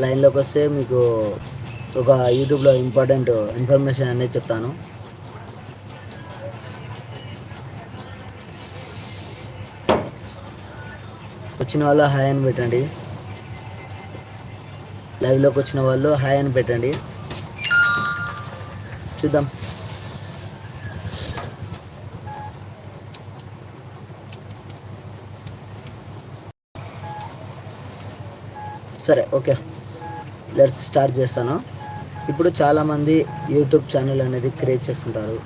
లైన్లోకి వస్తే మీకు ఒక యూట్యూబ్లో ఇంపార్టెంట్ ఇన్ఫర్మేషన్ అనేది చెప్తాను. వచ్చిన వాళ్ళు హాయ్ అని పెట్టండి. లైవ్లోకి వచ్చిన వాళ్ళు హాయ్ అని పెట్టండి. చూద్దాం. సరే ఓకే. లెట్స్ స్టార్ట్ చేస్తాను. ఇప్పుడు చాలామంది యూట్యూబ్ ఛానల్ అనేది క్రియేట్ చేస్తుంటారు.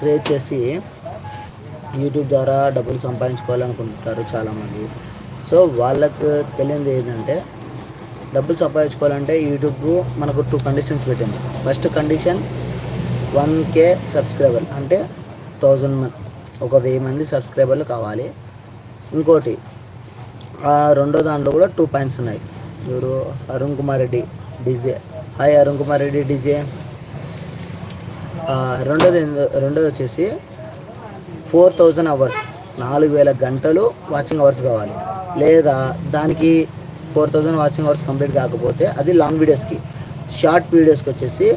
క్రియేట్ చేసి యూట్యూబ్ ద్వారా డబ్బులు సంపాదించుకోవాలనుకుంటుంటారు చాలామంది. సో వాళ్ళకు తెలియదు ఏంటంటే డబ్బులు సంపాదించుకోవాలంటే యూట్యూబ్ మనకు టూ కండిషన్స్ పెట్టింది. First condition one K subscriber అంటే థౌజండ్ మంది ఒక వెయ్యి మంది సబ్స్క్రైబర్లు కావాలి. ఇంకోటి రెండో దాంట్లో కూడా టూ పాయింట్స్ ఉన్నాయి. ఎవరు? Arun Kumar Reddy DJ hi Arun Kumar Reddy DJ రెండోది రెండోది వచ్చేసి ఫోర్ థౌజండ్ అవర్స్ నాలుగు వేల గంటలు వాచింగ్ అవర్స్ కావాలి. లేదా దానికి four thousand watching hours complete కాకపోతే అది లాంగ్ వీడియోస్కి షార్ట్ వీడియోస్కి వచ్చేసి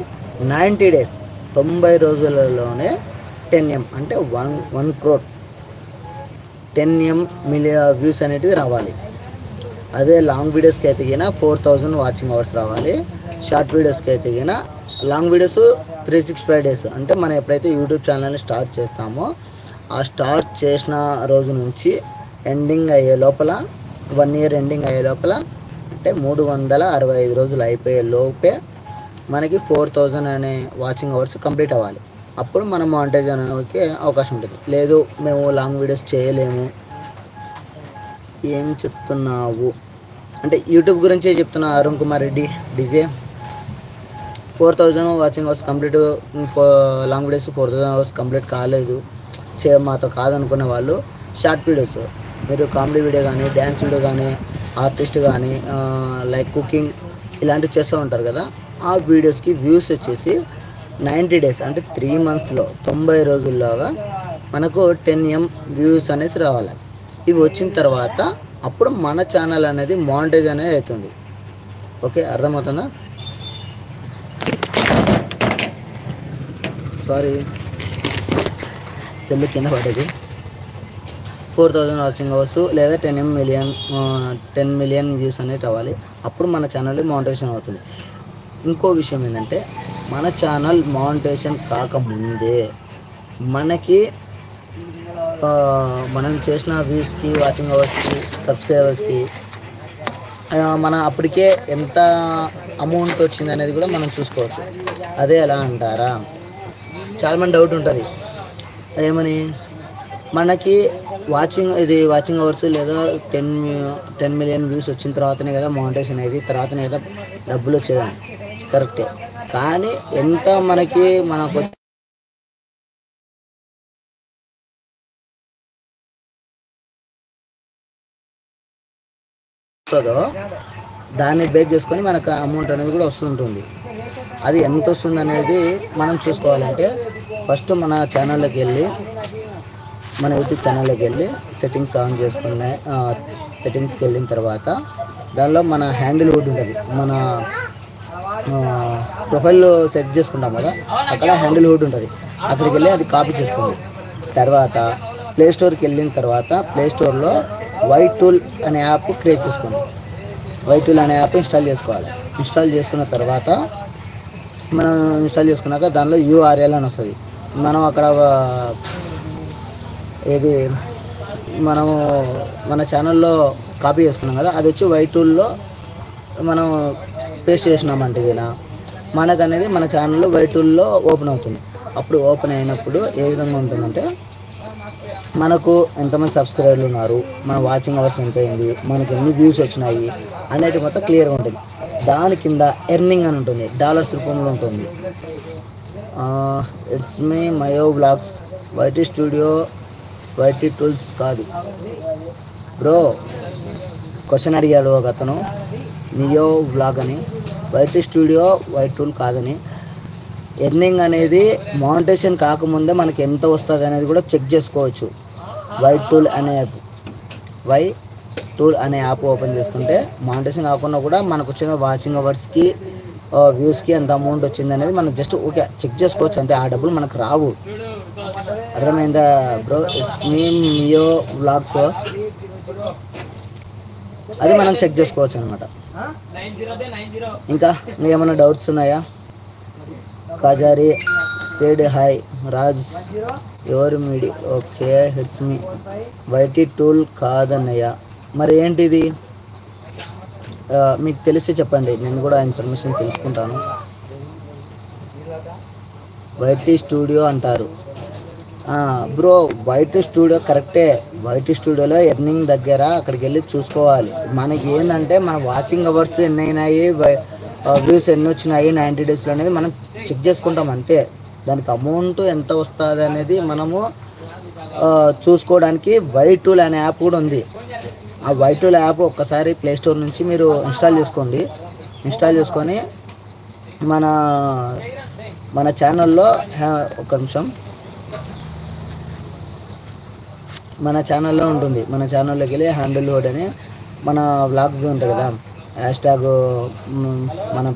నైంటీ డేస్ తొంభై రోజులలోనే టెన్ ఎం అంటే one one crore ten M million views అనేటివి రావాలి. అదే లాంగ్ వీడియోస్కి అయితే గిన ఫోర్ థౌజండ్ వాచింగ్ అవర్స్ రావాలి. షార్ట్ వీడియోస్కి అయితే గిన long videos three six five days అంటే మనం ఎప్పుడైతే యూట్యూబ్ ఛానల్ని స్టార్ట్ చేస్తామో ఆ స్టార్ట్ చేసిన రోజు నుంచి ఎండింగ్ అయ్యే లోపల వన్ ఇయర్ ఎండింగ్ అయ్యే లోపల అంటే మూడు వందల అరవై ఐదు రోజులు అయిపోయే లోపే మనకి ఫోర్ థౌజండ్ అనే వాచింగ్ అవర్స్ కంప్లీట్ అవ్వాలి. అప్పుడు మనం మానిటైజ్ అనేది అవకాశం ఉంటుంది. లేదు మేము లాంగ్ వీడియోస్ చేయలేము. ఏం చెప్తున్నావు? అంటే యూట్యూబ్ గురించే చెప్తున్నా Arun Kumar Reddy DJ four thousand watching hours complete long videos four thousand hours complete కాలేదు. చే మాతో కాదనుకునే వాళ్ళు షార్ట్ వీడియోస్ మీరు కామెడీ వీడియో కానీ డ్యాన్స్ వీడియో కానీ ఆర్టిస్ట్ కానీ లైక్ కుకింగ్ ఇలాంటివి చేస్తూ ఉంటారు కదా ఆ వీడియోస్కి వ్యూస్ వచ్చేసి నైంటీ డేస్ అంటే త్రీ మంత్స్లో తొంభై రోజుల్లోగా మనకు టెన్ ఎం వ్యూస్ అనేసి రావాలి. ఇవి వచ్చిన తర్వాత అప్పుడు మన ఛానల్ అనేది మానిటైజ్ అనేది అవుతుంది. ఓకే అర్థమవుతుందా? సారీ సెల్ కింద పడేది. ఫోర్ థౌజండ్ వాచింగ్ అవర్స్ లేదా ten M million ten million views అనేవి రావాలి. అప్పుడు మన ఛానల్ మానిటైజేషన్ అవుతుంది. ఇంకో విషయం ఏంటంటే మన ఛానల్ మానిటైజేషన్ కాకముందే మనకి మనం చేసిన వ్యూస్కి వాచింగ్ అవర్స్కి సబ్స్క్రైబర్స్కి మన అప్పటికే ఎంత అమౌంట్ వచ్చింది అనేది కూడా మనం చూసుకోవచ్చు. అదే ఎలా అంటారా? చాలామంది డౌట్ ఉంటుంది. ఏమని మనకి వాచింగ్ ఇది వాచింగ్ అవర్స్ లేదా టెన్ టెన్ మిలియన్ వ్యూస్ వచ్చిన తర్వాతనే కదా మౌంటేషన్ అనేది తర్వాతనే కదా డబ్బులు వచ్చేదాన్ని కరెక్టే కానీ ఎంత మనకి మనకు వస్తుందో దాన్ని బేస్ చేసుకొని మనకు అమౌంట్ అనేది కూడా వస్తుంటుంది. అది ఎంత వస్తుంది అనేది మనం చూసుకోవాలంటే ఫస్ట్ మన ఛానల్లోకి వెళ్ళి మన యూట్యూబ్ ఛానల్లోకి వెళ్ళి సెట్టింగ్స్ ఆన్ చేసుకునే సెట్టింగ్స్కి వెళ్ళిన తర్వాత దానిలో మన హ్యాండిల్ ఒకటి ఉంటుంది. మన ప్రొఫైల్లో సెట్ చేసుకుంటాం కదా అక్కడ హ్యాండిల్ హుడ్ ఉంటుంది. అక్కడికి వెళ్ళి అది కాపీ చేసుకోండి. తర్వాత ప్లే స్టోర్కి వెళ్ళిన తర్వాత ప్లే స్టోర్లో వైట్ టూల్ అనే యాప్ క్రియేట్ చేసుకోండి. వైట్ టూల్ అనే యాప్ ఇన్స్టాల్ చేసుకోవాలి. ఇన్స్టాల్ చేసుకున్న తర్వాత మనం ఇన్స్టాల్ చేసుకున్నాక దానిలో యూఆర్ఎల్ అని వస్తుంది. మనం అక్కడ ఏది మనము మన ఛానల్లో కాపీ చేసుకున్నాం కదా అది వచ్చి వైట్ టూల్లో మనం పేస్ట్ చేసినామంటే కదా మనకు అనేది మన ఛానల్లో వైట్ టూల్లో ఓపెన్ అవుతుంది. అప్పుడు ఓపెన్ అయినప్పుడు ఏ విధంగా ఉంటుందంటే మనకు ఎంతమంది సబ్స్క్రైబర్లు ఉన్నారు మన వాచింగ్ అవర్స్ ఎంత అయింది మనకి ఎన్ని వ్యూస్ వచ్చినాయి అనేది మొత్తం క్లియర్గా ఉంటుంది. దాని కింద ఎర్నింగ్ అని ఉంటుంది డాలర్స్ రూపంలో ఉంటుంది. It's me Mayo blogs YT studio YT tools కాదు. బ్రో క్వశ్చన్ అడిగాడు ఒక అతను. నియో బ్లాగ్ అని వైట్ స్టూడియో వైట్ టూల్ కాదని. ఎర్నింగ్ అనేది మానిటేషన్ కాకముందే మనకి ఎంత వస్తుంది అనేది కూడా చెక్ చేసుకోవచ్చు. వైట్ టూల్ అనే యాప్ వై టూల్ అనే యాప్ ఓపెన్ చేసుకుంటే మానిటేషన్ కాకుండా కూడా మనకు వచ్చిన వాచింగ్ అవర్స్కి వ్యూస్కి ఎంత అమౌంట్ వచ్చింది అనేది మనం జస్ట్ ఓకే చెక్ చేసుకోవచ్చు. అంతే ఆ డబ్బులు మనకు రావు. అర్థమైందా bro it's name Mio vlogs అది మనం చెక్ చేసుకోవచ్చు అనమాట ఇంకా ఏమైనా డౌట్స్ ఉన్నాయా? కాజారి సేడ్ హాయ్ రాజ్ ఎవరు మీడి? Okay hits me. YT tool కాదన్నయ్య. మరి ఏంటిది? మీకు తెలిస్తే చెప్పండి నేను కూడా ఇన్ఫర్మేషన్ తెలుసుకుంటాను. వైటీ స్టూడియో అంటారు. బ్రో వైట్ స్టూడియో కరెక్టే. వైట్ స్టూడియోలో ఎర్నింగ్ దగ్గర అక్కడికి వెళ్ళి చూసుకోవాలి. మనకి ఏంటంటే మన వాచింగ్ అవర్స్ ఎన్ని అయినాయి వ్యూస్ ఎన్ని వచ్చినాయి నైంటీ డేస్లో అనేది మనం చెక్ చేసుకుంటాం అంతే. దానికి అమౌంట్ ఎంత వస్తుంది అనేది మనము చూసుకోవడానికి వైట్ టూల్ అనే యాప్ కూడా ఉంది. ఆ వైట్ టూల్ యాప్ ఒక్కసారి ప్లే స్టోర్ నుంచి మీరు ఇన్స్టాల్ చేసుకోండి. ఇన్స్టాల్ చేసుకొని మన మన ఛానల్లో ఒక నిమిషం. మన ఛానల్లో ఉంటుంది. మన ఛానల్లోకి వెళ్ళి హ్యాండిల్ వర్డ్ అని మన వ్లాగ్ ఉంటుంది కదా. హ్యాష్ ట్యాగ్ మన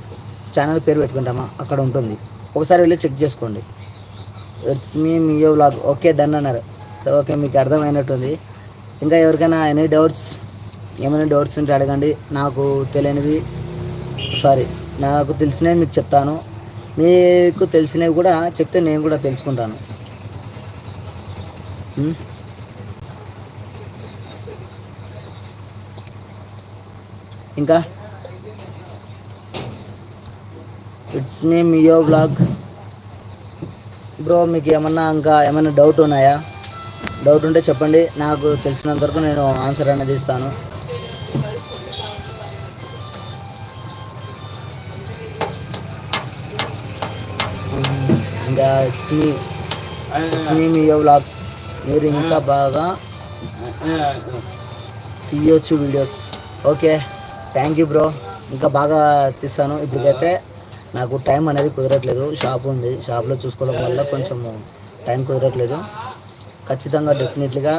ఛానల్ పేరు పెట్టుకుంటామా? అక్కడ ఉంటుంది. ఒకసారి వెళ్ళి చెక్ చేసుకోండి. It's me Mio vlog okay done అన్నారు. సో ఓకే మీకు అర్థమైనట్టుంది. ఇంకా ఎవరికైనా ఎనీ డౌట్స్ ఏమైనా డౌట్స్ ఉంటే అడగండి. నాకు తెలియనివి సారీ నాకు తెలిసినవి మీకు చెప్తాను. మీకు తెలిసినవి కూడా చెప్తే నేను కూడా తెలుసుకుంటాను. ఇంకా it's me Meo blog bro మీకు ఏమన్నా ఇంకా ఏమైనా డౌట్ ఉన్నాయా? డౌట్ ఉంటే చెప్పండి. నాకు తెలిసినంత వరకు నేను ఆన్సర్ అనేది ఇస్తాను. ఇంకా it's me it's me Meo blogs మీరు ఇంకా బాగా తీయొచ్చు videos okay thank you bro ఇంకా బాగా తీస్తాను. ఇప్పటికైతే నాకు టైం అనేది కుదరట్లేదు. షాప్ ఉంది. షాప్లో చూసుకోవడం వల్ల కొంచెం టైం కుదరట్లేదు. ఖచ్చితంగా డెఫినెట్లీగా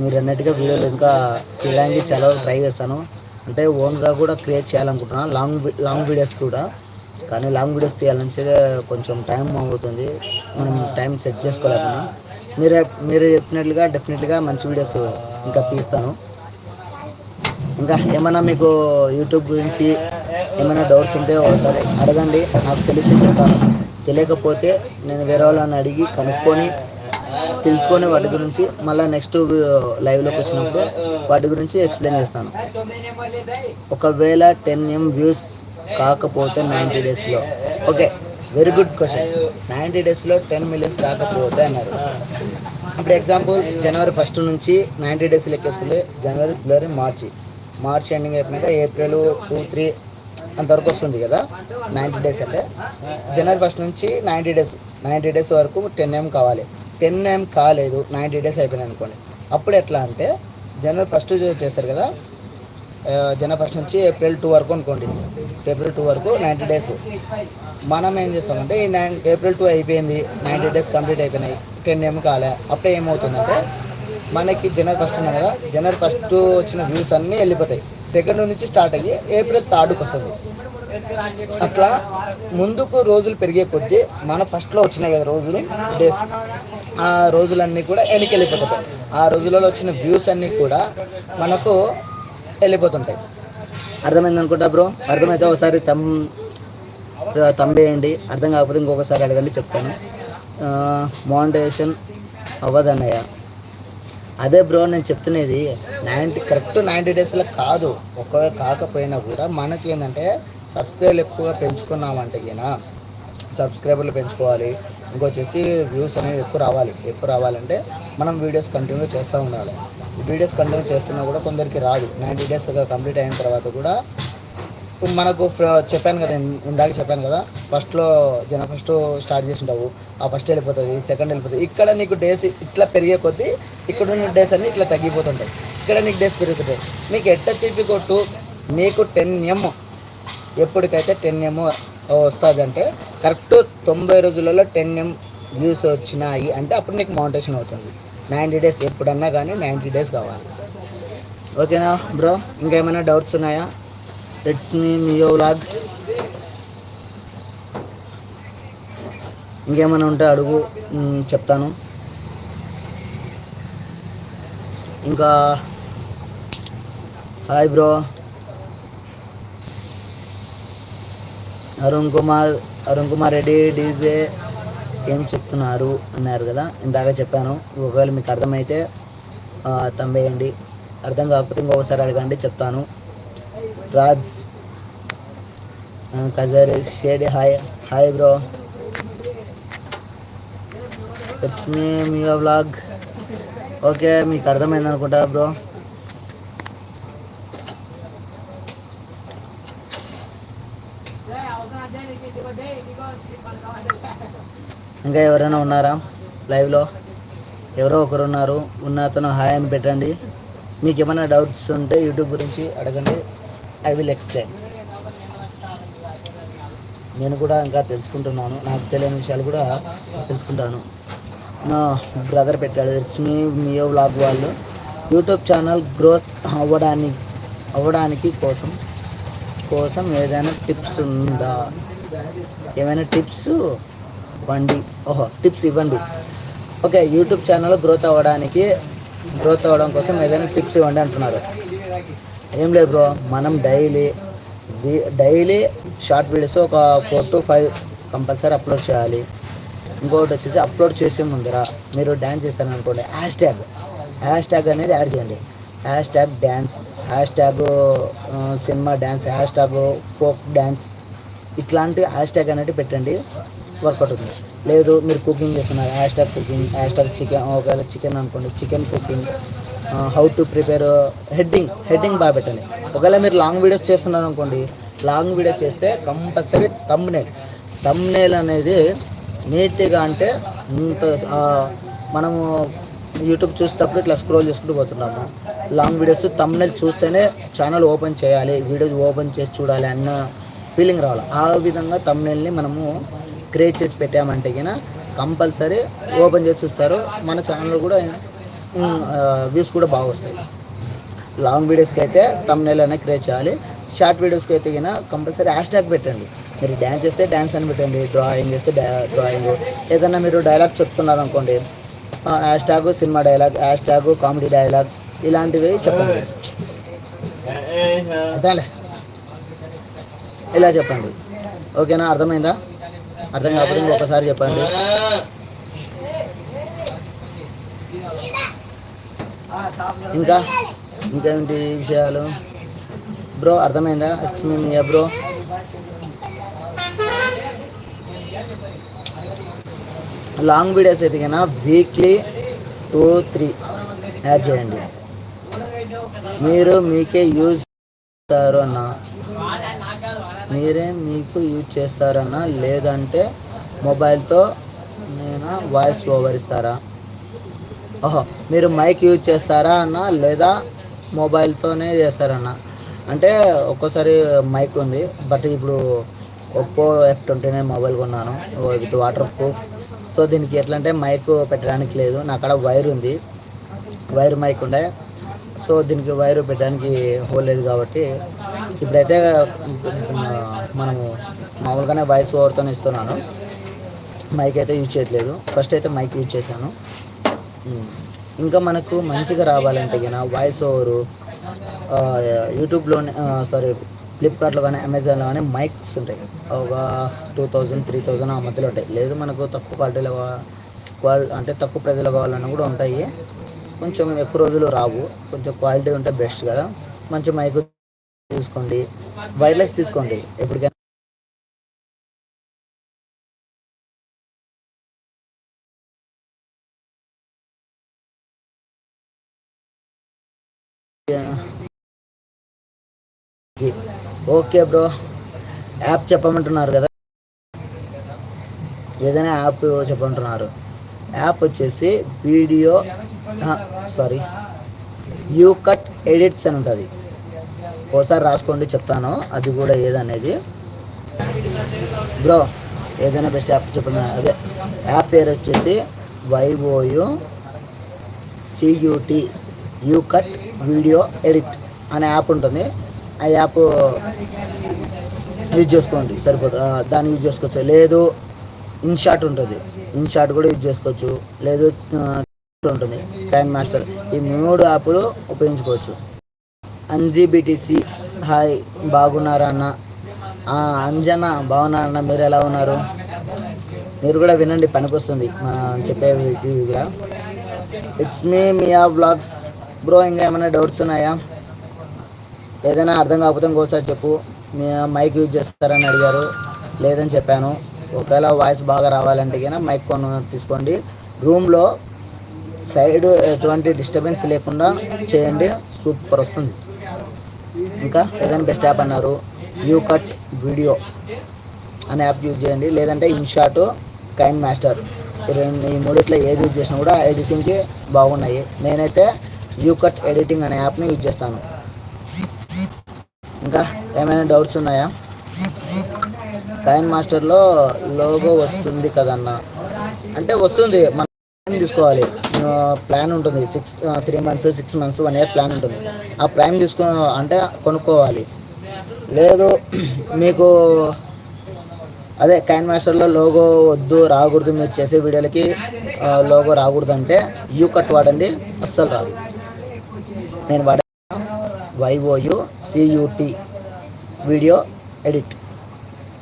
మీరు అన్నట్టుగా వీడియోలు ఇంకా తీయడానికి చాలా ట్రై చేస్తాను. అంటే ఓన్గా కూడా క్రియేట్ చేయాలనుకుంటున్నాను లాంగ్ లాంగ్ వీడియోస్ కూడా. కానీ లాంగ్ వీడియోస్ తీయాలంటే కొంచెం టైం అవుతుంది. మనం టైం సెట్ చేసుకోలేకున్నా మీరు మీరు చెప్పినట్లుగా డెఫినెట్లీగా మంచి వీడియోస్ ఇంకా తీస్తాను. ఇంకా ఏమైనా మీకు యూట్యూబ్ గురించి ఏమైనా డౌట్స్ ఉంటే ఒకసారి అడగండి. నాకు తెలిసి చెప్తాను. తెలియకపోతే నేను వేరే వాళ్ళని అడిగి కనుక్కొని తెలుసుకొని వాటి గురించి మళ్ళీ నెక్స్ట్ లైవ్లోకి వచ్చినప్పుడు వాటి గురించి ఎక్స్ప్లెయిన్ చేస్తాను. ఒకవేళ టెన్ ఎం వ్యూస్ కాకపోతే నైంటీ డేస్లో okay very good question ninety డేస్లో టెన్ మిలియన్స్ కాకపోతే అన్నారు. ఇప్పుడు ఎగ్జాంపుల్ జనవరి ఫస్ట్ నుంచి నైంటీ డేస్ లెక్కేసుకుంటే జనవరి ఫిబ్రవరి మార్చి మార్చ్ ఎండింగ్ అయిపోయినాక ఏప్రిల్ టూ త్రీ అంతవరకు వస్తుంది కదా నైంటీ డేస్ అంటే. జనవరి ఫస్ట్ నుంచి నైంటీ డేస్ నైంటీ డేస్ వరకు టెన్ ఎం కావాలి. టెన్ ఎం కాలేదు నైంటీ డేస్ అయిపోయినాయి అనుకోండి. అప్పుడు ఎట్లా అంటే జనవరి ఫస్ట్ చేస్తారు కదా జనవరి ఫస్ట్ నుంచి ఏప్రిల్ టూ వరకు అనుకోండి. ఏప్రిల్ టూ వరకు నైంటీ డేస్. మనం ఏం చేస్తామంటే ఈ నైన్ ఏప్రిల్ టూ అయిపోయింది నైంటీ డేస్ కంప్లీట్ అయిపోయినాయి టెన్ ఏమో కాలే అప్పుడే ఏమవుతుందంటే మనకి జనవరి ఫస్ట్ ఉన్నాయి కదా జనవరి ఫస్ట్ వచ్చిన వ్యూస్ అన్నీ వెళ్ళిపోతాయి. సెకండ్ నుంచి స్టార్ట్ అయ్యి ఏప్రిల్ థర్డ్కి వస్తుంది. అట్లా ముందుకు రోజులు పెరిగే కొద్దీ మన ఫస్ట్లో వచ్చినాయి కదా రోజులు డేస్ ఆ రోజులన్నీ కూడా వెనక్కి వెళ్ళిపోతుంటాయి. ఆ రోజులలో వచ్చిన వ్యూస్ అన్నీ కూడా మనకు వెళ్ళిపోతుంటాయి. అర్థమైంది అనుకుంటా బ్రో? అర్థమైతే ఒకసారి తమ్ తంబేయండి అర్థం కాకపోతే ఇంకొకసారి అడగండి చెప్తాను. మోనిటైజేషన్ అవ్వదన్నయ్య. అదే బ్రో నేను చెప్తున్నది నైంటీ కరెక్ట్ నైంటీ డేస్లో కాదు. ఒకవే కాకపోయినా కూడా మనకి ఏంటంటే సబ్స్క్రైబర్లు ఎక్కువగా పెంచుకున్నామంటే ఈయన సబ్స్క్రైబర్లు పెంచుకోవాలి. ఇంకొచ్చేసి వ్యూస్ అనేవి ఎక్కువ రావాలి. ఎక్కువ రావాలంటే మనం వీడియోస్ కంటిన్యూ చేస్తూ ఉండాలి. వీడియోస్ కంటిన్యూ చేస్తున్నా కూడా కొందరికి రాదు. నైంటీ డేస్ కంప్లీట్ అయిన తర్వాత కూడా మనకు ఫ్ర- చెప్పాను కదా ఇందాక చెప్పాను కదా ఫస్ట్లో జన ఫస్ట్ స్టార్ట్ చేసింటావు ఆ ఫస్ట్ వెళ్ళిపోతుంది సెకండ్ వెళ్ళిపోతుంది. ఇక్కడ నీకు డేస్ ఇట్లా పెరిగే కొద్దీ ఇక్కడ ఉన్న డేస్ అన్నీ ఇట్లా తగ్గిపోతుంటాయి. ఇక్కడ నీకు డేస్ పెరుగుతుంటాయి. నీకు ఎట్ట తిప్పి కొట్టు నీకు టెన్ ఎమ్ ఎప్పటికైతే టెన్ ఎమ్ వస్తుంది అంటే కరెక్ట్ తొంభై రోజులలో టెన్ ఎమ్ వ్యూస్ వచ్చినాయి అంటే అప్పుడు నీకు మౌంటేషన్ అవుతుంది. నైంటీ డేస్ ఎప్పుడన్నా కానీ నైంటీ డేస్ కావాలి. ఓకేనా బ్రో? ఇంకేమైనా డౌట్స్ ఉన్నాయా? ఇట్స్ మీ మియో వ్లాగ్ ఇంకేమైనా ఉంటే అడుగు చెప్తాను. ఇంకా hi bro Arun Kumar Arun Kumar Reddy DJ ఏం చెప్తున్నారు అన్నారు కదా ఇందాక చెప్పాను. ఒకవేళ మీకు అర్థమైతే తంబేయండి. అర్థం కాకపోతే ఇంకొకసారి అడగండి చెప్తాను. రాజ్. కజర్ shade hi hi bro. It's me me vlog okay మీకు అర్థమైంది అనుకుంటా బ్రో ఇంకా ఎవరైనా ఉన్నారా లైవ్లో? ఎవరో ఒకరు ఉన్నారు. ఉన్న అతను హాయ్ అని పెట్టండి. మీకు ఏమైనా డౌట్స్ ఉంటే యూట్యూబ్ గురించి అడగండి. ఐ విల్ ఎక్స్ప్లెయిన్ నేను కూడా ఇంకా తెలుసుకుంటున్నాను. నాకు తెలియని విషయాలు కూడా తెలుసుకుంటాను. నా బ్రదర్ పెట్టాడు. ఇట్స్ మీ మియో వ్లాగ్ వాళ్ళు. యూట్యూబ్ ఛానల్ గ్రోత్ అవ్వడానికి అవ్వడానికి కోసం కోసం ఏదైనా టిప్స్ ఉందా? ఏమైనా టిప్స్ ఇవ్వండి. ఓహో టిప్స్ ఇవ్వండి. ఓకే యూట్యూబ్ ఛానల్ గ్రోత్ అవ్వడానికి గ్రోత్ అవ్వడం కోసం ఏదైనా టిప్స్ ఇవ్వండి అంటున్నారు. ఏం లేదు బ్రో మనం డైలీ డైలీ షార్ట్ వీడియోస్ ఒక four to five compulsory upload చేయాలి. ఇంకొకటి వచ్చేసి అప్లోడ్ చేసే ముందర మీరు డ్యాన్స్ చేశారనుకోండి హ్యాష్ ట్యాగ్ హ్యాష్ ట్యాగ్ అనేది యాడ్ చేయండి. Hash tag dance hash tag cinema dance hash tag folk dance ఇట్లాంటి హ్యాష్ ట్యాగ్ అనేది పెట్టండి వర్కౌట్ అవుతుంది. లేదు మీరు కుకింగ్ చేస్తున్నారు hash tag cooking hash tag chicken ఒకవేళ చికెన్ అనుకోండి chicken cooking how to prepare heading heading బాగా పెట్టండి ఒకవేళ మీరు లాంగ్ వీడియోస్ చేస్తున్నారు అనుకోండి లాంగ్ వీడియో చేస్తే కంపల్సరీ తమ్నేల్ తమ్నేల్ అనేది నీట్గా అంటే ఇంత మనము యూట్యూబ్ చూసేటప్పుడు ఇట్లా స్క్రోల్ చేసుకుంటూ పోతున్నాము. లాంగ్ వీడియోస్ తమ్నేల్ చూస్తేనే ఛానల్ ఓపెన్ చేయాలి వీడియోస్ ఓపెన్ చేసి చూడాలి అన్న ఫీలింగ్ రావాలి. ఆ విధంగా తమ్నేల్ని మనము క్రియేట్ చేసి పెట్టామంటే కినా కంపల్సరీ ఓపెన్ చేసి చూస్తారు. మన ఛానల్ కూడా వ్యూస్ కూడా బాగా వస్తాయి. లాంగ్ వీడియోస్కి అయితే తమ్నేల్ అనేది క్రియేట్ చేయాలి. షార్ట్ వీడియోస్కి అయితే కన్నా కంపల్సరీ హ్యాష్ ట్యాగ్ పెట్టండి. మీరు డ్యాన్స్ చేస్తే డ్యాన్స్ అని పెట్టండి డ్రాయింగ్ చేస్తే డ్రాయింగ్ ఏదైనా మీరు డైలాగ్ చెప్తున్నారు అనుకోండి hash tag cinema dialogue hash tag comedy dialogue ఇలాంటివి చెప్పండి. అదేలే ఇలా చెప్పండి. ఓకేనా అర్థమైందా? అర్థం కాకపోతే ఇంకొకసారి చెప్పండి. ఇంకా ఇంకేంటి విషయాలు? బ్రో అర్థమైందా? ఇట్స్ మీ మియా బ్రో లాంగ్ వీడియోస్ అయితే కన్నా వీక్లీ టూ త్రీ యాడ్ చేయండి. మీరు మీకే యూజ్ చేస్తారు అన్న మీరే మీకు యూజ్ చేస్తారన్నా లేదంటే మొబైల్తో నేను వాయిస్ ఓవర్ ఇస్తారా? ఓహో మీరు మైక్ యూజ్ చేస్తారా అన్న లేదా మొబైల్తోనే చేస్తారన్న? అంటే ఒక్కోసారి మైక్ ఉంది బట్ ఇప్పుడు Oppo F twenty nine mobile కొన్నాను. విత్ వాటర్ ప్రూఫ్ సో దీనికి ఎట్లా అంటే మైక్ పెట్టడానికి లేదు నా కాడ వైర్ ఉంది. వైర్ మైక్ ఉండే. సో దీనికి వైర్ పెట్టడానికి హోల్ లేదు కాబట్టి ఇప్పుడైతే మనము మామూలుగానే వాయిస్ ఓవర్తో ఇస్తున్నాను. మైక్ అయితే యూజ్ చేయట్లేదు. ఫస్ట్ అయితే మైక్ యూజ్ చేశాను. ఇంకా మనకు మంచిగా రావాలంటే కన్నా వాయిస్ ఓవరు యూట్యూబ్లోనే సారీ ఫ్లిప్కార్ట్లో కానీ అమెజాన్లో కానీ మైక్స్ ఉంటాయి. ఒక టూ థౌజండ్ త్రీ థౌజండ్ ఆ మధ్యలో ఉంటాయి. లేదు మనకు తక్కువ క్వాలిటీలో క్వాల్ అంటే తక్కువ ప్రైజ్లో కావాలన్నా కూడా ఉంటాయి. కొంచెం ఎక్కువ రోజులు రావు. కొంచెం క్వాలిటీ ఉంటే బెస్ట్ కదా. మంచి మైక్ తీసుకోండి. వైర్లెస్ తీసుకోండి. ఎప్పటికైనా ఓకే బ్రో యాప్ చెప్పమంటున్నారు కదా. ఏదైనా యాప్ చెప్పమంటున్నారు. యాప్ వచ్చేసి video sorry you cut edits అని ఉంటుంది. ఒకసారి రాసుకోండి చెప్తాను. అది కూడా ఏదనేది. బ్రో ఏదైనా బెస్ట్ యాప్ చెప్పండి. అదే యాప్ పేరు వచ్చేసి Y O U C U T YouCut video edit అనే యాప్ ఉంటుంది. ఆ యాప్ యూజ్ చేసుకోండి సరిపోతుంది దాన్ని యూజ్ చేసుకోవచ్చు. లేదు ఇన్షాట్ ఉంటుంది. ఇన్షాట్ కూడా యూజ్ చేసుకోవచ్చు. లేదు ఉంటుంది. టైం మాస్టర్ ఈ మూడు యాప్లు ఉపయోగించుకోవచ్చు. అంజీబిటిసి హాయ్ బాగున్నారా అన్న? ఆ, అంజన బాగున్నారన్న మీరు ఎలా ఉన్నారు? మీరు కూడా వినండి పనికొస్తుంది. మనం చెప్పే కూడా. ఇట్స్ మీ మియా వ్లాగ్స్ బ్రో ఇంకా ఏమైనా డౌట్స్ ఉన్నాయా? ఏదైనా అర్థం కాకపోతే ఇంకోసారి చెప్పు. మీ మైక్ యూజ్ చేస్తారని అడిగారు. లేదని చెప్పాను. ఒకవేళ వాయిస్ బాగా రావాలంటే కనుక మైక్ కొను తీసుకోండి. రూమ్లో సైడ్ ఎటువంటి డిస్టర్బెన్స్ లేకుండా చేయండి. సూపర్ వస్తుంది. ఇంకా ఏదైనా బెస్ట్ యాప్ అన్నారు. యూ కట్ వీడియో అనే యాప్ యూజ్ చేయండి. లేదంటే ఇన్షాట్ కైన్ మాస్టర్. ఈ రెండు ఈ మూడిట్లో ఏది యూజ్ చేసినా కూడా ఎడిటింగ్కి బాగున్నాయి. నేనైతే యూ కట్ ఎడిటింగ్ అనే యాప్ని యూజ్ చేస్తాను. ఇంకా ఏమైనా డౌట్స్ ఉన్నాయా? కైన్ మాస్టర్లో లోగో వస్తుంది కదన్న. అంటే వస్తుంది మనం తీసుకోవాలి. ప్లాన్ ఉంటుంది. Six three months six months one year plan ఉంటుంది. ఆ ప్లాన్ తీసుకో అంటే కొనుక్కోవాలి. లేదు మీకు అదే కైన్ మాస్టర్లో లోగో వద్దు రాకూడదు మీరు చేసే వీడియోలకి లోగో రాకూడదు అంటే యూ కట్ వాడండి అస్సలు రాదు. నేను వాడే Y O U C U T video edit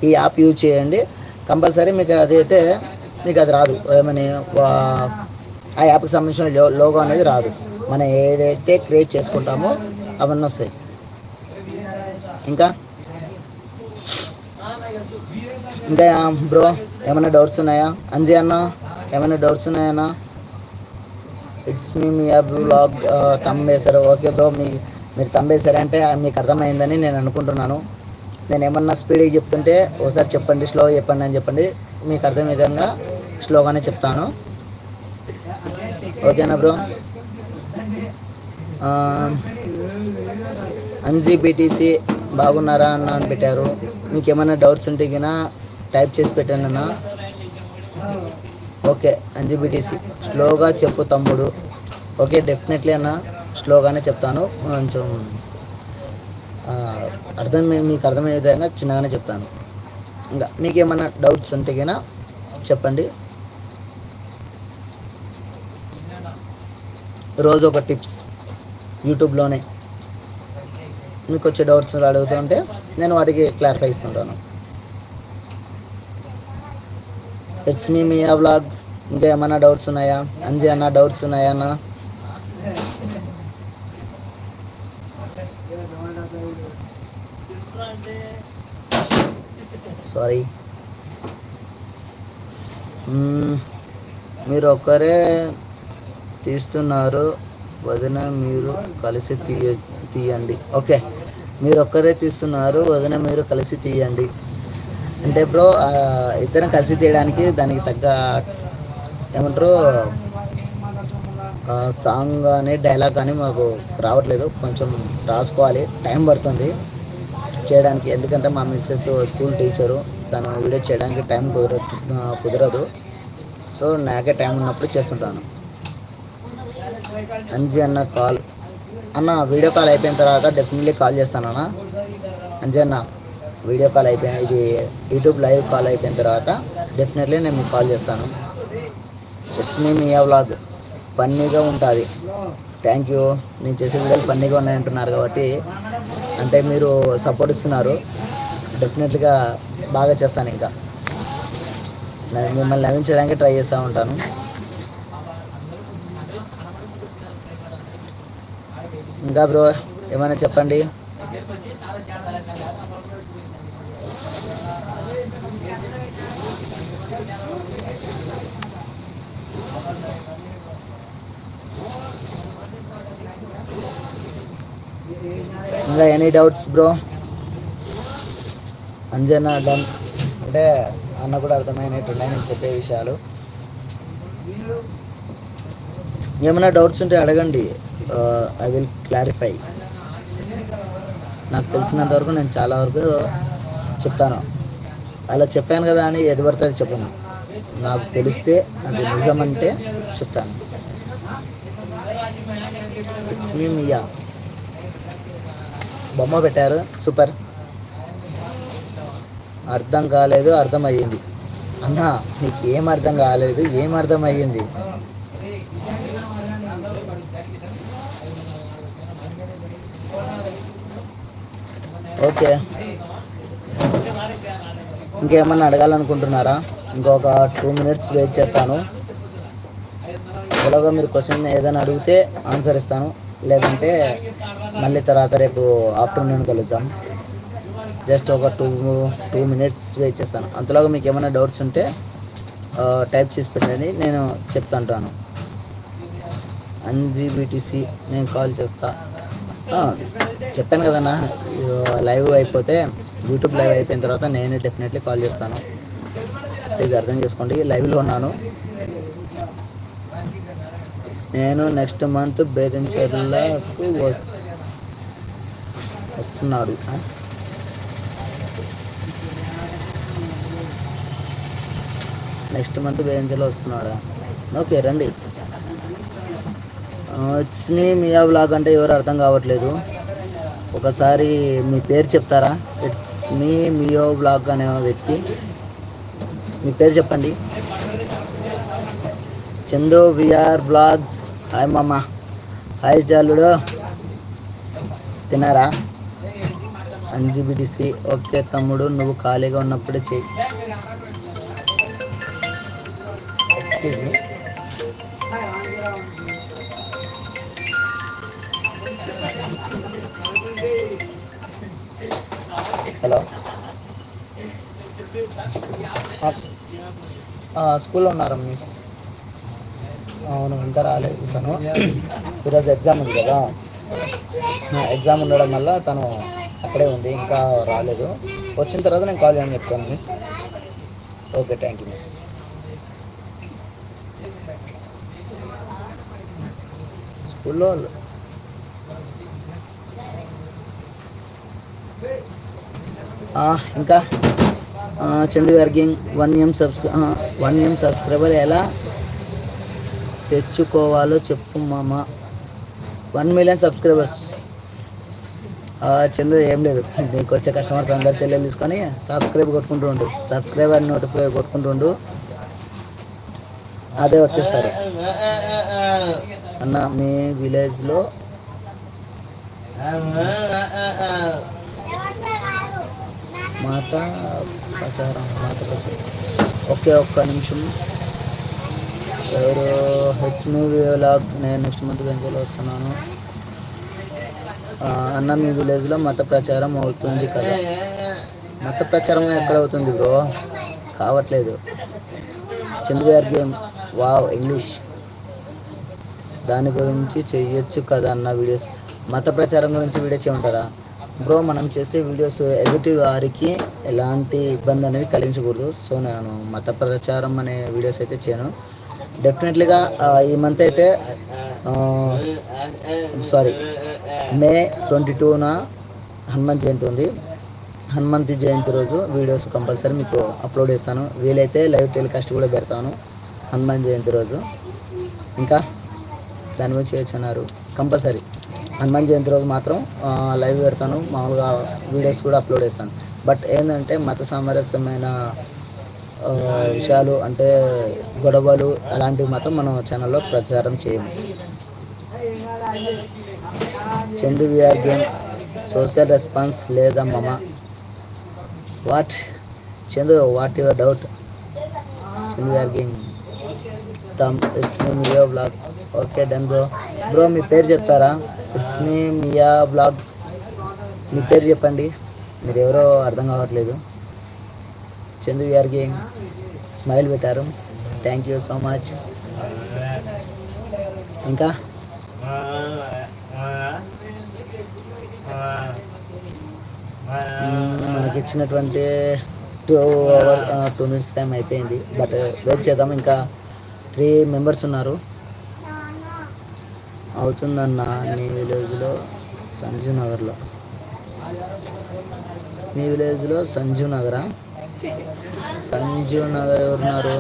ఈ యాప్ యూజ్ చేయండి. కంపల్సరీ మీకు అదైతే మీకు అది రాదు. ఏమని ఆ యాప్కి సంబంధించిన లో- లోగో అనేది రాదు. మనం ఏదైతే క్రియేట్ చేసుకుంటామో అవన్నీ వస్తాయి. ఇంకా? ఇంకా బ్రో ఏమైనా డౌట్స్ ఉన్నాయా? అంజీ అన్న ఏమైనా డౌట్స్ ఉన్నాయన్నా ఇట్స్ మీ మీ బ్లాగ్ తమ్మేశారు ఓకే బ్రో మీ మీరు తమ్మేశారంటే మీకు అర్థమైందని నేను అనుకుంటున్నాను. నేను ఏమన్నా స్పీడ్గా చెప్తుంటే ఒకసారి చెప్పండి స్లో చెప్పండి అని చెప్పండి మీకు అర్థం విధంగా స్లోగానే చెప్తాను. ఓకేనా బ్రో ఎన్జీబీటీసీ బాగున్నారా అన్న అని పెట్టారు. మీకు ఏమైనా డౌట్స్ ఉంటే కన్నా టైప్ చేసి పెట్టాను అన్న. ఓకే ఎన్జిబిటిసి స్లోగా చెప్పు తమ్ముడు. ఓకే డెఫినెట్లీ అన్న స్లోగానే చెప్తాను. కొంచెం అర్థం మీకు అర్థమయ్యే విధంగా చిన్నగానే చెప్తాను. ఇంకా మీకు ఏమైనా డౌట్స్ ఉంటే కన్నా చెప్పండి. రోజు ఒక టిప్స్ యూట్యూబ్లోనే. మీకు వచ్చే డౌట్స్ అడుగుతుంటే నేను వాటికి క్లారిఫై ఇస్తుంటాను. ఇట్స్ మీ మీ వ్లాగ్ ఇంకా ఏమన్నా డౌట్స్ ఉన్నాయా? అంజీ అన్న డౌట్స్ ఉన్నాయా అన్న? Sorry hmm. మీరు ఒక్కరే తీస్తున్నారు. వదిన మీరు కలిసి తీయ తీయండి. ఓకే మీరు ఒక్కరే తీస్తున్నారు. వదిన మీరు కలిసి తీయండి. అంటే బ్రో ఇద్దరం కలిసి తీయడానికి దానికి తగ్గ ఏమంటారు సాంగ్ కానీ డైలాగ్ కానీ మాకు రావట్లేదు. కొంచెం రాసుకోవాలి. టైం పడుతుంది చేయడానికి. ఎందుకంటే మా మిస్సెస్ స్కూల్ టీచరు తను వీడియో చేయడానికి టైం కుదర కుదరదు. సో నాకే టైం ఉన్నప్పుడు చేస్తుంటాను. అంజీ అన్న కాల్ అన్న వీడియో కాల్ అయిపోయిన తర్వాత డెఫినెట్లీ కాల్ చేస్తాను అన్న అంజీ అన్న వీడియో కాల్ అయిపోయిన ఇది యూట్యూబ్ లైవ్ కాల్ అయిపోయిన తర్వాత డెఫినెట్లీ నేను మీకు కాల్ చేస్తాను. ఇట్స్ మీ మీ వ్లాగ్ ఫన్నీగా ఉంటుంది. థ్యాంక్ యూ నేను చేసే వీడియోలు ఫన్నీగా ఉన్నాయంటున్నారు కాబట్టి అంటే మీరు సపోర్ట్ ఇస్తున్నారు. డెఫినెట్గా బాగా చేస్తాను ఇంకా. మిమ్మల్ని నవ్వించడానికి ట్రై చేస్తూ ఉంటాను. ఇంకా బ్రో ఏమైనా చెప్పండి? ఇంకా any doubts bro Anjana done. అంటే అన్న కూడా అర్థమైనట్టున్నాయి నేను చెప్పే విషయాలు. ఏమైనా డౌట్స్ ఉంటే అడగండి. ఐ విల్ క్లారిఫై నాకు తెలిసినంత వరకు నేను చాలా వరకు చెప్తాను. అలా చెప్పాను కదా అని ఎదుపడితే చెప్పను. నాకు తెలిస్తే అది నిజమంటే చెప్తాను. ఇట్స్ మీ మియా బొమ్మ పెట్టారు. సూపర్. అర్థం కాలేదు అర్థమయ్యింది. అన్న నీకు ఏం అర్థం కాలేదు ఏం అర్థం అయ్యింది ఓకే. ఇంకేమన్నా అడగాలనుకుంటున్నారా? ఇంకొక టూ మినిట్స్ వెయిట్ చేస్తాను. ఎలాగో మీరు క్వశ్చన్ ఏదైనా అడిగితే ఆన్సర్ ఇస్తాను. లేదంటే మళ్ళీ తర్వాత రేపు ఆఫ్టర్నూన్ కలుద్దాం. జస్ట్ ఒక టూ టూ మినిట్స్ వెయిట్ చేస్తాను. అంతలోగా మీకు ఏమైనా డౌట్స్ ఉంటే టైప్ చేసి పెట్టండి. నేను చెప్తాంటాను. ఎన్జీబీటీసీ నేను కాల్ చేస్తా. చెప్పాను కదన్నా లైవ్ అయిపోతే యూట్యూబ్ లైవ్ అయిపోయిన తర్వాత నేనే డెఫినెట్లీ కాల్ చేస్తాను. ఇది అర్థం చేసుకోండి లైవ్లో ఉన్నాను. నేను నెక్స్ట్ మంత్ బేదంచెర్లకు వస్తున్నాడు. నెక్స్ట్ మంత్ బేదంచెర్లో వస్తున్నాడా? ఓకే రండి. ఇట్స్ మీ మియా వ్లాగ్ అంటే ఎవరు అర్థం కావట్లేదు. ఒకసారి మీ పేరు చెప్తారా? ఇట్స్ మీ మియో బ్లాగ్ అనే వ్యక్తి. మీ పేరు చెప్పండి. చందు విఆర్ బ్లాగ్స్ హాయ్ మామ. హాయ్ జాలుడు. తిన్నారా? అంజిబిడిసి ఓకే తమ్ముడు నువ్వు ఖాళీగా ఉన్నప్పుడే చెయ్యి ఎక్స్క్యూజ్ మీ హలో. స్కూల్లో ఉన్నారా మిస్? అవును ఇంకా రాలేదు తను. ఈరోజు ఎగ్జామ్ ఉంది కదా. ఎగ్జామ్ ఉండడం వల్ల తను అక్కడే ఉంది ఇంకా రాలేదు. వచ్చిన తర్వాత నేను కాల్ చేయని చెప్తాను miss. Okay thank you miss. స్కూల్లో ఇంకా ఆ, Chandu one M సబ్స్క్రై one M subscriber ఎలా తెచ్చుకోవాలో చెప్పు మామ. వన్ మిలియన్ సబ్స్క్రైబర్స్ చందు ఏం లేదు. నీకు వచ్చే కస్టమర్స్ అందరు సెల్లెలు తీసుకొని సబ్స్క్రైబ్ కొట్టుకుంటూ ఉండు. సబ్స్క్రైబర్ నోటిఫై కొట్టుకుంటూ ఉండు. అదే వచ్చేస్తారు. అన్న మీ విలేజ్లో మాత ప్రచారం మాత ప్రచారం ఒకే ఒక్క నిమిషం. ఎవరు హెచ్ మూవీ లాగ్ నేను నెక్స్ట్ మంత్ బెంగళూరు వస్తున్నాను. అన్న మీ విలేజ్లో మత ప్రచారం అవుతుంది కదా. మత ప్రచారం ఎక్కడ అవుతుంది బ్రో? కావట్లేదు. చంద్రబార్ గేమ్ వావ్ ఇంగ్లీష్ దాని గురించి చెయ్యొచ్చు కదా అన్న వీడియోస్ మత ప్రచారం గురించి వీడియో చేయమంటారా? బ్రో మనం చేసే వీడియోస్ ఎదుటి వారికి ఎలాంటి ఇబ్బంది అనేది కలిగించకూడదు. సో నేను మత ప్రచారం అనే వీడియోస్ అయితే చేయను. డెఫినెట్లీగా ఈ మంత్ అయితే సారీ మే ట్వంటీ టూన హనుమంత్ జయంతి ఉంది. హనుమంత్ జయంతి రోజు వీడియోస్ కంపల్సరీ మీకు అప్లోడ్ చేస్తాను. వీలైతే లైవ్ టెలికాస్ట్ కూడా పెడతాను హనుమాన్ జయంతి రోజు. ఇంకా దాని గురించి చేయొచ్చన్నారు కంపల్సరీ హనుమాన్ జయంతి రోజు మాత్రం లైవ్ పెడతాను. మామూలుగా వీడియోస్ కూడా అప్లోడ్ చేస్తాను. బట్ ఏంటంటే మత సామరస్యమైన విషయాలు అంటే గొడవలు అలాంటివి మాత్రం మనం ఛానల్లో ప్రచారం చేయము. Chandu VR game social response లేదా మమ? What Chandu what your doubt Chandu VR game తమ్ it's me Miyan blog okay done bro bro మీ పేరు చెప్తారా? ఇట్స్ మీ మియా బ్లాగ్ మీ పేరు చెప్పండి. మీరు ఎవరో అర్థం కావట్లేదు. చందు విఆర్ గేమ్ స్మైల్ పెట్టారు. థ్యాంక్ యూ సో మచ్ ఇంకా? మనకి ఇచ్చినటువంటి two hour two minutes time అయిపోయింది. బట్ వెయిట్ uh, చేద్దాం. ఇంకా త్రీ మెంబర్స్ ఉన్నారు. అవుతుందన్న నీ విలేజ్లో సంజు నగర్లో. మీ విలేజ్లో సంజు నగరా? సంజు నగర్ ఎవరున్నారు?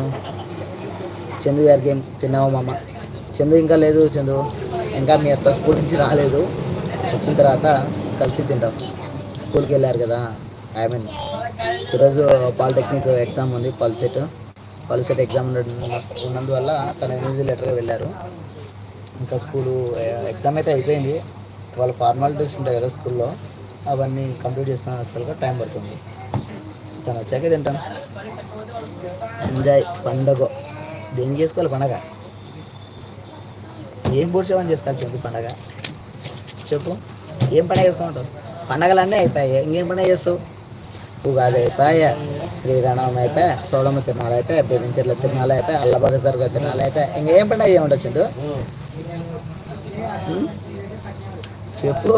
చందు గారి గేమ్ తిన్నావు మామ? చందు ఇంకా లేదు చందు. ఇంకా మీ అత్త స్కూల్ నుంచి రాలేదు. వచ్చిన తర్వాత కలిసి తింటాం. స్కూల్కి వెళ్ళారు కదా ఐ మీన్ ఈరోజు పాలిటెక్నిక్ ఎగ్జామ్ ఉంది పల్సెట్. పల్సెట్ ఎగ్జామ్ ఉన్నందువల్ల తన లెటర్గా వెళ్ళారు. ఇంకా స్కూలు ఎగ్జామ్ అయితే అయిపోయింది. వాళ్ళ ఫార్మాలిటీస్ ఉంటాయి కదా స్కూల్లో. అవన్నీ కంప్లీట్ చేసుకుని వస్తారు టైం పడుతుంది. తను వచ్చాకే తింటాను. ఎంజాయ్ పండగ. దేనికి చేసుకోవాలి పండగ? ఏం పూడ్చేమని చేసుకోవాలి చెప్పు పండగ? చెప్పు. ఏం పండగ చేసుకుంటావు? పండగలన్నీ అయిపోయాయి? ఇంకేం పండగ చేస్తావు? ఉగాది అయిపోయా శ్రీరామం అయిపోయా సోడమ్మ తిరునాలు అయిపోయా బెదించర్ల తిరునాలు అయిపోయా అల్లబగసర్గ తిరునాలు అయిపోయా ఇంకేం పండగ ఏముండొచ్చు చెప్పు.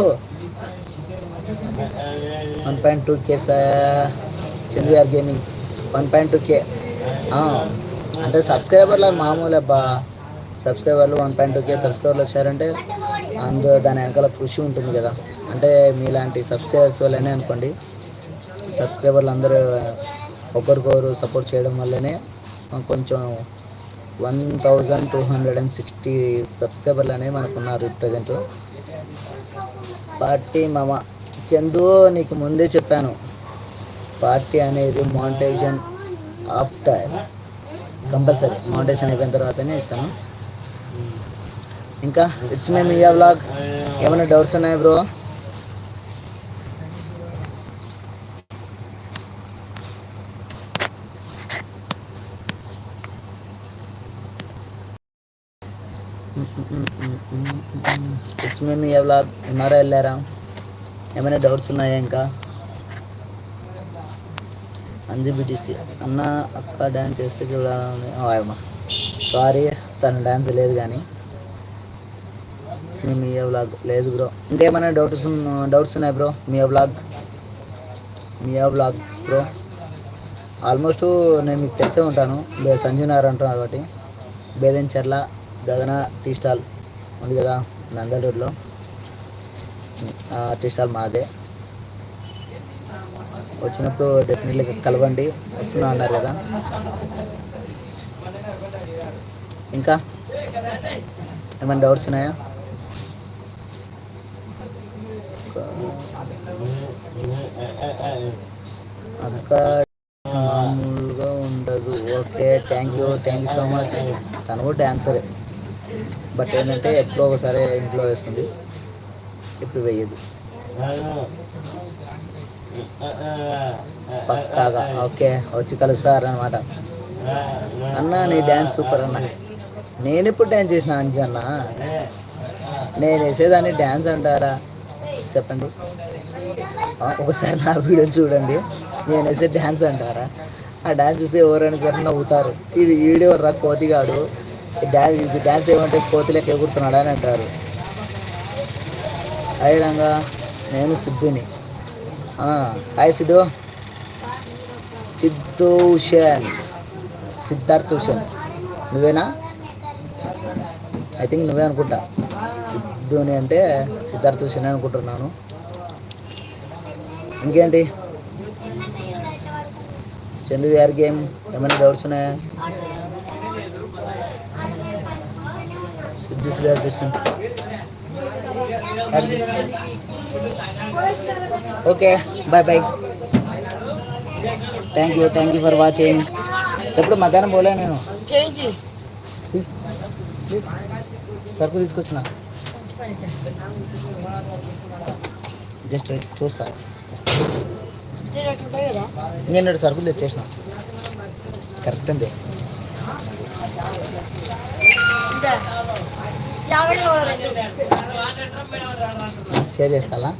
One point two K చంద్రయార్ gaming. One point two K. అంటే సబ్స్క్రైబర్లు మామూలు అబ్బా. సబ్స్క్రైబర్లు వన్ పాయింట్ టూ కే సబ్స్క్రైబర్లు వచ్చారంటే అందు దాని వెనకాల కృషి ఉంటుంది కదా. అంటే మీలాంటి సబ్స్క్రైబర్స్ వల్లనే అనుకోండి. సబ్స్క్రైబర్లు అందరూ ఒకరికొకరు సపోర్ట్ చేయడం వల్లనే కొంచెం one thousand two hundred and sixty సబ్స్క్రైబర్లు అనేవి మనకు ఉన్నారు ప్రజెంట్. పార్టీ మామ చందు నీకు ముందే చెప్పాను. పార్టీ అనేది మౌంటేషన్ ఆఫ్టర్ కంపల్సరీ మౌంటేషన్ అయిపోయిన తర్వాతనే ఇస్తాను. ఇంకా ఇట్స్ మే ఈ వ్లాగ్. ఏమైనా డౌట్స్ ఉన్నాయా బ్రో? ఇట్స్ మీ ఏ వ్లాగ్ ఉన్నారా వెళ్ళారా ఏమైనా డౌట్స్ ఉన్నాయా ఇంకా అంజు బిటిసి అన్న అక్క డ్యాన్స్ చేస్తే చూడాలని. అమ్మా. సారీ తన డ్యాన్స్ లేదు కానీ. మేము మీ వ్లాగ్ లేదు బ్రో ఇంకేమైనా డౌట్స్ డౌట్స్ ఉన్నాయి బ్రో మీ వ్లాగ్ మీ వ్లాగ్స్ బ్రో ఆల్మోస్ట్ నేను మీకు తెలిసే ఉంటాను. సంజీవ్ నగర్ అంటున్నాను కాబట్టి. బేదెంచర్ల. గగన టీ స్టాల్ ఉంది కదా నందలూరులో టీ స్టాల్ మాదే. వచ్చినప్పుడు డెఫినెట్లీ కలవండి వస్తున్నా అన్నారు కదా. ఇంకా ఏమైనా డౌట్స్ ఉన్నాయా? అక్క మామూలుగా ఉండదు. Okay thank you thank you so much తను కూడా డ్యాన్సరే బట్ ఏంటంటే ఎప్పుడో ఒకసారి ఇంట్లో వేస్తుంది. ఇప్పుడు వేయదు. పక్కాగా. ఓకే వచ్చి కలుస్తారు అనమాట అన్న నీ డ్యాన్స్ సూపర్ అన్న. నేను ఇప్పుడు డ్యాన్స్ చేసిన అంజి అన్న? నేను వేసేదాన్ని డ్యాన్స్ అంటారా? చెప్పండి. ఒకసారి నా వీడియో చూడండి. నేను వేసే డ్యాన్స్ అంటారా? ఆ డ్యాన్స్ చూసి ఎవరైనా సరే నవ్వుతారు. ఇది వీడియో రా కోతిగాడు. డ్యాన్స్ ఇది డ్యాన్స్ ఏమంటే కోతిలకు ఎగురుతున్నాడు అని అంటారు. హాయ్ రంగా నేను సిద్ధుని. హాయ్ సిద్ధు. సిద్ధు హుషన్ సిద్ధార్థ్ హుషన్ నువ్వేనా? ఐ థింక్ నువ్వే అనుకుంటా. సిద్ధుని అంటే సిద్ధార్థ్ హుషన్ అనుకుంటున్నాను. ఇంకేంటి? చందు విఆర్ గేమ్ ఏమైనా డౌట్స్ ఉన్నాయా? Siddharth హుషన్ okay bye bye thank you thank you for watching ఎప్పుడు మధ్యాహ్నం పోలే నేను. సరుకు తీసుకొచ్చిన. జస్ట్ చూస్తా. నేను సరుకులు తెచ్చేసిన. కరెక్ట్ అండి షేర్ చేసుకోవాలా?